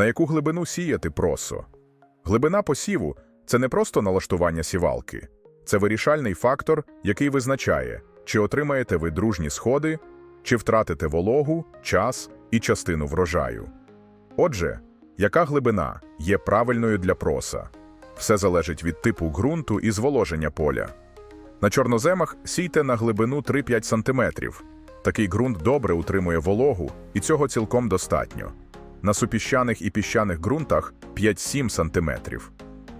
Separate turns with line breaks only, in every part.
На яку глибину сіяти просо? Глибина посіву це не просто налаштування сівалки, це вирішальний фактор, який визначає, чи отримаєте ви дружні сходи, чи втратите вологу, час і частину врожаю. Отже, яка глибина є правильною для проса? Все залежить від типу ґрунту і зволоження поля. На чорноземах сійте на глибину 3-5 см. Такий ґрунт добре утримує вологу, і цього цілком достатньо. На супіщаних і піщаних ґрунтах 5-7 см.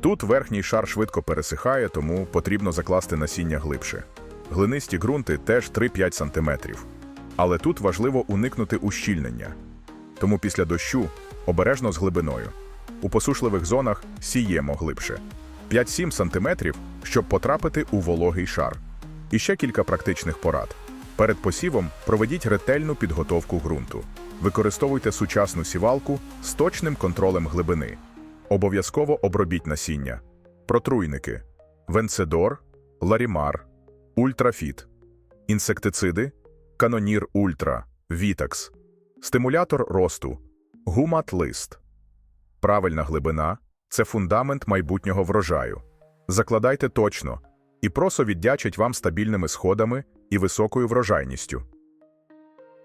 Тут верхній шар швидко пересихає, тому потрібно закласти насіння глибше. Глинисті ґрунти теж 3-5 см. Але тут важливо уникнути ущільнення. Тому після дощу обережно з глибиною. У посушливих зонах сіємо глибше. 5-7 см, щоб потрапити у вологий шар. І ще кілька практичних порад. Перед посівом проведіть ретельну підготовку ґрунту. Використовуйте сучасну сівалку з точним контролем глибини. Обов'язково обробіть насіння. Протруйники: Венцедор, Ларімар, Ультрафіт, інсектициди, Канонір Ультра, Вітакс, стимулятор росту, гумат-лист. Правильна глибина це фундамент майбутнього врожаю. Закладайте точно, і просо віддячить вам стабільними сходами і високою врожайністю.